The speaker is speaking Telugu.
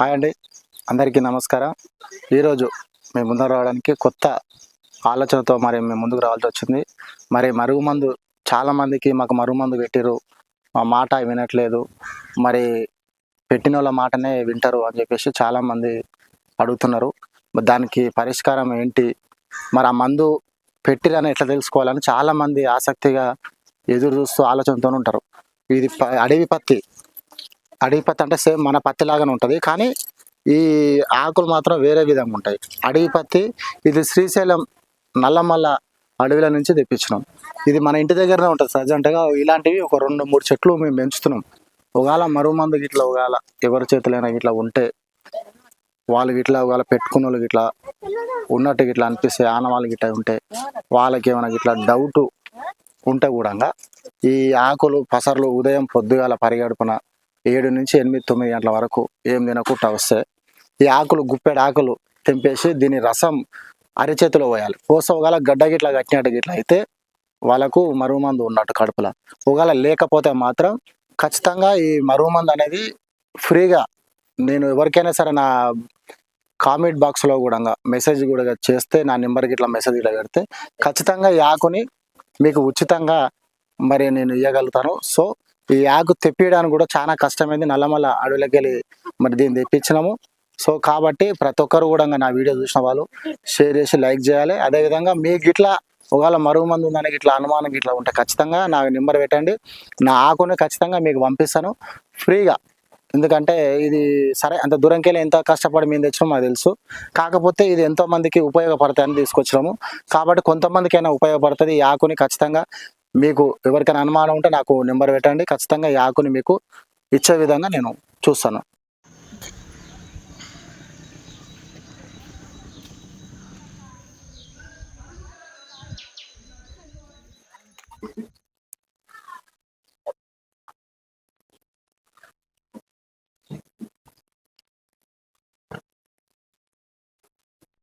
హాయ్ అండి. అందరికీ నమస్కారం. ఈరోజు మేము ముందుకు రావడానికి కొత్త ఆలోచనతో మరి మేము ముందుకు రావాల్సి వచ్చింది. మరి మరుగుమందు చాలామందికి మాకు మరుగుమందు పెట్టిరు మా మాట వినట్లేదు. మరి పెట్టిన వాళ్ళ మాటనే వింటారు అని చెప్పేసి చాలామంది అడుగుతున్నారు. దానికి పరిష్కారం ఏంటి? మరి ఆ మందు పెట్టిరని ఎట్లా తెలుసుకోవాలని చాలామంది ఆసక్తిగా ఎదురు చూస్తూ ఆలోచనతో ఉంటారు. ఇది ప- అడవి పత్తి. అడవి పత్తి అంటే సేమ్ మన పత్తి లాగానే ఉంటుంది. కానీ ఈ ఆకులు మాత్రం వేరే విధంగా ఉంటాయి. అడవి పత్తి ఇది శ్రీశైలం నల్లమల్ల అడవిల నుంచి తెప్పించినాం. ఇది మన ఇంటి దగ్గరనే ఉంటుంది సజెంట్గా ఇలాంటివి ఒక రెండు మూడు చెట్లు మేము పెంచుతున్నాం. ఒకవేళ మరుమందు గిట్ల ఒకవేళ ఎవరి చేతులైనా ఇట్లా ఉంటే వాళ్ళు గిట్లా ఒకవేళ పెట్టుకున్న వాళ్ళు గిట్లా ఉన్నట్టు గిట్లా అనిపిస్తే ఆనవాళ్ళు గిట్లా ఉంటే వాళ్ళకి ఏమైనా గిట్లా డౌట్ ఉంటే కూడా ఈ ఆకులు పసర్లు ఉదయం పొద్దుగాల పరిగడుపున ఏడు నుంచి ఎనిమిది తొమ్మిది గంటల వరకు ఏం తినకుండా వస్తే ఈ ఆకులు గుప్పెడు ఆకులు తెంపేసి దీని రసం అరిచేతిలో పోయాలి. పోస ఒకవేళ గడ్డ గిట్ల కట్టినట్టు గిట్ల అయితే వాళ్ళకు మరుగుమందు ఉన్నట్టు కడుపులో. ఒకవేళ లేకపోతే మాత్రం ఖచ్చితంగా ఈ మరుగుమందు అనేది ఫ్రీగా నేను ఎవరికైనా సరే నా కామెంట్ బాక్స్లో కూడా మెసేజ్ కూడా చేస్తే నా నెంబర్కి ఇట్లా మెసేజ్ ఇట్లా పెడితే ఖచ్చితంగా ఈ ఆకుని మీకు ఉచితంగా మరి నేను ఇవ్వగలుగుతాను సో ఈ ఆకు తెప్పియడానికి కూడా చాలా కష్టమైంది. నల్లమల్ల అడవులకి వెళ్ళి మరి దీన్ని తెప్పించినాము. సో కాబట్టి ప్రతి ఒక్కరు కూడా నా వీడియో చూసిన వాళ్ళు షేర్ చేసి లైక్ చేయాలి. అదేవిధంగా మీకు ఇట్లా ఒకవేళ మరుగు మంది ఉందని ఇట్లా అనుమానం ఇట్లా ఉంటే ఖచ్చితంగా నా నెంబర్ పెట్టండి. నా ఆకుని ఖచ్చితంగా మీకు పంపిస్తాను. ఫ్రీగా. ఎందుకంటే ఇది సరే అంత దూరంకి వెళ్ళి ఎంత కష్టపడి మేము తెచ్చినాం మాకు తెలుసు. కాకపోతే ఇది ఎంతోమందికి ఉపయోగపడతాయని తీసుకొచ్చినాము. కాబట్టి కొంతమందికైనా ఉపయోగపడుతుంది ఈ ఆకుని ఖచ్చితంగా. మీకు ఎవరికైనా అనుమానం ఉంటే నాకు నెంబర్ పెట్టండి. ఖచ్చితంగా ఈ ఆకుని మీకు ఇచ్చే విధంగా నేను చూస్తాను.